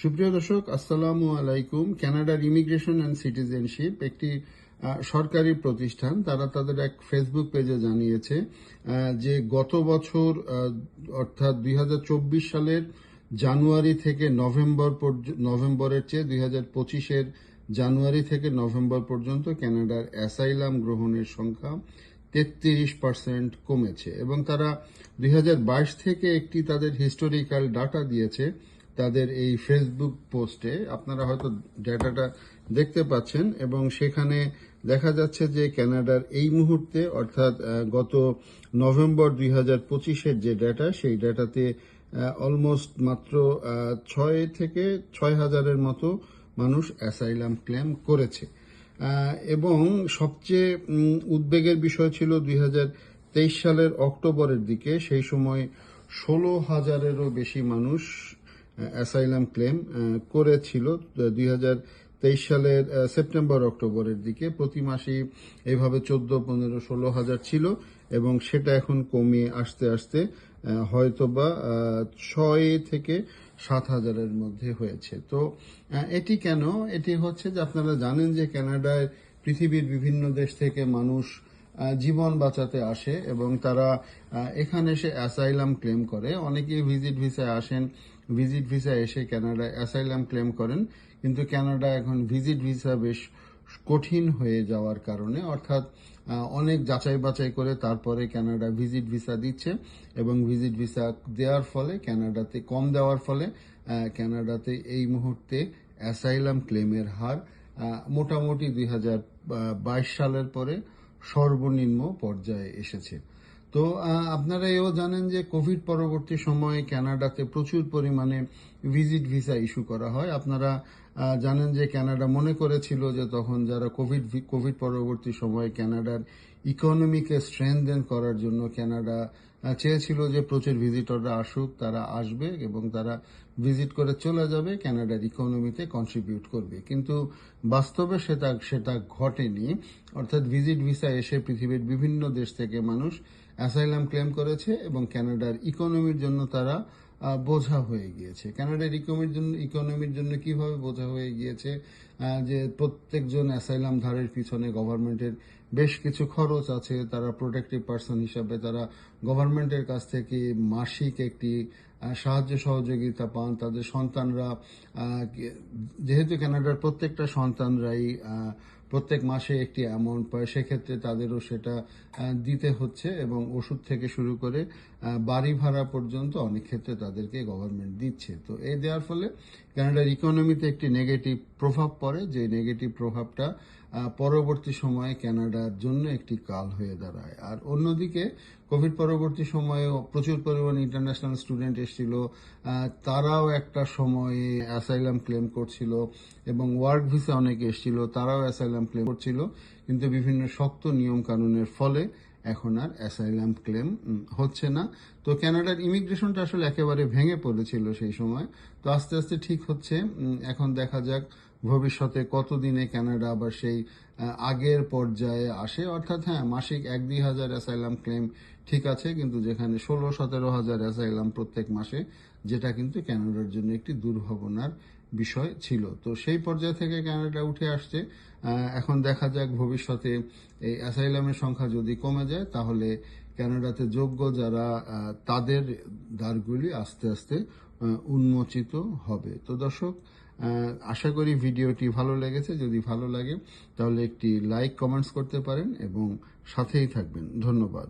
সুপ্রিয় দর্শক, আসসালামু আলাইকুম। কানাডার ইমিগ্রেশন অ্যান্ড সিটিজেনশিপ একটি সরকারি প্রতিষ্ঠান। তারা তাদের এক ফেসবুক পেজে জানিয়েছে যে গত বছর অর্থাৎ দুই হাজার চব্বিশ সালের জানুয়ারি থেকে নভেম্বর নভেম্বরের চেয়ে দুই হাজার পঁচিশের জানুয়ারি থেকে নভেম্বর পর্যন্ত কানাডার অ্যাসাইলাম গ্রহণের সংখ্যা তেত্রিশ পার্সেন্ট কমেছে। এবং তারা দুই হাজার বাইশ থেকে একটি তাদের হিস্টোরিক্যাল ডাটা দিয়েছে তাদের এই ফেসবুক পোস্টে আপনারা হয়তো ডেটাটা দেখতে পাচ্ছেন এবং সেখানে দেখা যাচ্ছে যে ক্যানাডার এই মুহূর্তে অর্থাৎ গত নভেম্বর দুই হাজার পঁচিশের যে ডাটা সেই ডাটাতে অলমোস্ট মাত্র ছয় থেকে ছয় হাজারের মতো মানুষ অ্যাসাইলাম ক্লেম করেছে। এবং সবচেয়ে উদ্বেগের বিষয় ছিল দুই হাজার তেইশ সালের অক্টোবরের দিকে। সেই সময় ষোলো হাজারেরও বেশি মানুষ অ্যাসাইলাম ক্লেম করেছিল দুই তেইশ সালের সেপ্টেম্বর, অক্টোবরের দিকে। প্রতি মাসেই এইভাবে চোদ্দ, পনেরো, ষোলো হাজার ছিল এবং সেটা এখন কমিয়ে আসতে আসতে হয়তোবা ছয় থেকে সাত হাজারের মধ্যে হয়েছে। তো এটি কেন? এটি হচ্ছে যে আপনারা জানেন যে কানাডায় পৃথিবীর বিভিন্ন দেশ থেকে মানুষ জীবন বাঁচাতে আসে এবং তারা এখানে এসে অ্যাসাইলাম ক্লেম করে। অনেকেই ভিজিট ভিসায় আসেন ভিজিট ভিসা এসে কানাডায় অ্যাসাইলাম ক্লেম করেন। কিন্তু কানাডা এখন ভিজিট ভিসা বেশ কঠিন হয়ে যাওয়ার কারণে অর্থাৎ অনেক যাচাই বাছাই করে তারপরে কানাডা ভিজিট ভিসা দিচ্ছে এবং ভিজিট ভিসা দেওয়ার ফলে কানাডাতে কম দেওয়ার ফলে আহ, কানাডাতে এই মুহূর্তে অ্যাসাইলাম ক্লেমের হার মোটামুটি দুই হাজার বাইশ সালের পরে সর্বনিম্ন পর্যায়ে এসেছে। তো আপনারা এও জানেন যে কোভিড পরবর্তী সময়ে কানাডাতে প্রচুর পরিমাণে ভিজিট ভিসা ইস্যু করা হয়। আপনারা জানেন যে ক্যানাডা মনে করেছিল যে তখন যারা কোভিড কোভিড পরবর্তী সময়ে কানাডার ইকোনমিকে স্ট্রেংথেন করার জন্য আহ, চেয়েছিল যে প্রচুর ভিজিটররা আসুক তারা আসবে এবং তারা ভিজিট করে চলে যাবে কানাডার ইকোনমিতে কন্ট্রিবিউট করবে। কিন্তু বাস্তবে সেটা সেটা ঘটেনি। অর্থাৎ ভিজিট ভিসা এসে পৃথিবীর বিভিন্ন দেশ থেকে মানুষ অ্যাসাইলাম ক্লেম করেছে এবং ক্যানাডার ইকোনমির জন্য তারা বোঝা হয়ে গিয়েছে। ক্যানাডার ইকোনমির জন্য ইকোনমির জন্য কীভাবে বোঝা হয়ে গিয়েছে? যে প্রত্যেকজন অ্যাসাইলাম ধারের পিছনে গভর্নমেন্টের বেশ কিছু খরচ আছে। তারা প্রোটেক্টিভ পার্সন হিসাবে তারা গভর্নমেন্টের কাছ থেকে মাসিক একটি সাহায্য সহযোগিতা পান। তাদের সন্তানরা যেহেতু ক্যানাডার প্রত্যেকটা সন্তানরাই প্রত্যেক মাসে একটি অ্যামাউন্ট পায়। সেক্ষেত্রে তাদেরও সেটা দিতে হচ্ছে এবং ওষুধ থেকে শুরু করে বাড়ি ভাড়া পর্যন্ত অনেক ক্ষেত্রে তাদেরকে গভর্নমেন্ট দিচ্ছে। তো এই দেওয়ার ফলে কানাডার ইকোনমিতে একটি নেগেটিভ প্রভাব পড়ে। যে নেগেটিভ প্রভাবটা পরবর্তী সময়ে ক্যানাডার জন্য একটি কাল হয়ে দাঁড়ায়। আর অন্যদিকে, কোভিড পরবর্তী সময়ে প্রচুর পরিমাণে ইন্টারন্যাশনাল স্টুডেন্ট এসেছিল। তারাও একটা সময়ে অ্যাসাইলাম ক্লেম করছিল এবং ওয়ার্ক ভিসা অনেকে এসেছিল, তারাও অ্যাসাইলাম ক্লেম করছিল। কিন্তু বিভিন্ন শক্ত নিয়ম কানুনের ফলে এখন আর অ্যাসাইলাম ক্লেম হচ্ছে না। তো ক্যানাডার ইমিগ্রেশনটা আসলে একেবারে ভেঙে পড়েছিল সেই সময়। তো আস্তে আস্তে ঠিক হচ্ছে এখন দেখা যাক ভবিষ্যতে কতদিনে ক্যানাডা আবার সেই আগের পর্যায়ে আসে। অর্থাৎ হ্যাঁ মাসিক এক দুই হাজার অ্যাসাইলাম ক্লেম ঠিক আছে, কিন্তু যেখানে ষোলো সতেরো হাজার অ্যাসাইলাম প্রত্যেক মাসে, যেটা কিন্তু ক্যানাডার জন্য একটি দুর্ভাবনার বিষয় ছিল। তো সেই পর্যায় থেকে কানাডা উঠে আসছে। এখন দেখা যাক ভবিষ্যতে এই অ্যাসাইলামের সংখ্যা যদি কমে যায়, তাহলে কানাডাতে যোগ্য যারা তাদের দ্বারগুলি আস্তে আস্তে উন্মোচিত হবে। তো দর্শক আশা করি ভিডিওটি ভালো লেগেছে। যদি ভালো লাগে, তাহলে একটি লাইক, কমেন্টস করতে পারেন এবং সাথেই থাকবেন। ধন্যবাদ।